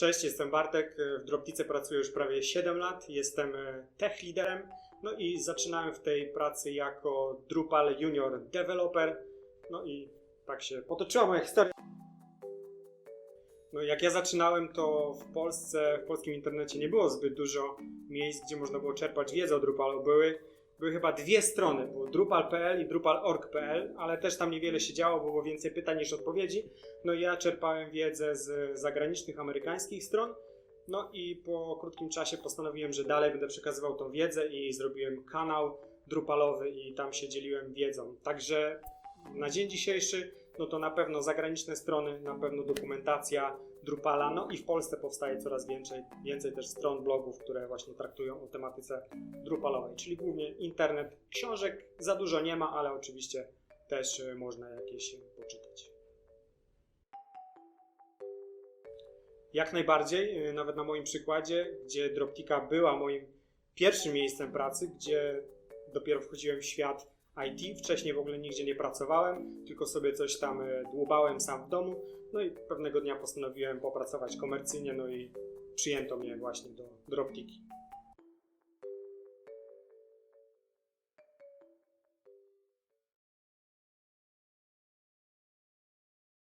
Cześć, jestem Bartek. W Droptice pracuję już prawie 7 lat. Jestem e, tech liderem. No i zaczynałem w tej pracy jako Drupal Junior Developer. No i tak się potoczyła moja historia. No jak ja zaczynałem, to w Polsce, w polskim internecie nie było zbyt dużo miejsc, gdzie można było czerpać wiedzę o Drupalu. Były, były chyba dwie strony, było drupal.pl i drupal.org.pl, ale też tam niewiele się działo, było więcej pytań niż odpowiedzi. No i ja czerpałem wiedzę z zagranicznych, amerykańskich stron. No i po krótkim czasie postanowiłem, że dalej będę przekazywał tą wiedzę i zrobiłem kanał Drupalowy i tam się dzieliłem wiedzą. Także na dzień dzisiejszy, no to na pewno zagraniczne strony, na pewno dokumentacja Drupala, no i w Polsce powstaje coraz więcej, więcej też stron, blogów, które właśnie traktują o tematyce Drupalowej, czyli głównie internet. Książek za dużo nie ma, ale oczywiście też y, można jakieś poczytać. Jak najbardziej, y, nawet na moim przykładzie, gdzie Droptika była moim pierwszym miejscem pracy, gdzie dopiero wchodziłem w świat IT. Wcześniej w ogóle nigdzie nie pracowałem, tylko sobie coś tam y, dłubałem sam w domu. No i pewnego dnia postanowiłem popracować komercyjnie, no i przyjęto mnie właśnie do Droptiki.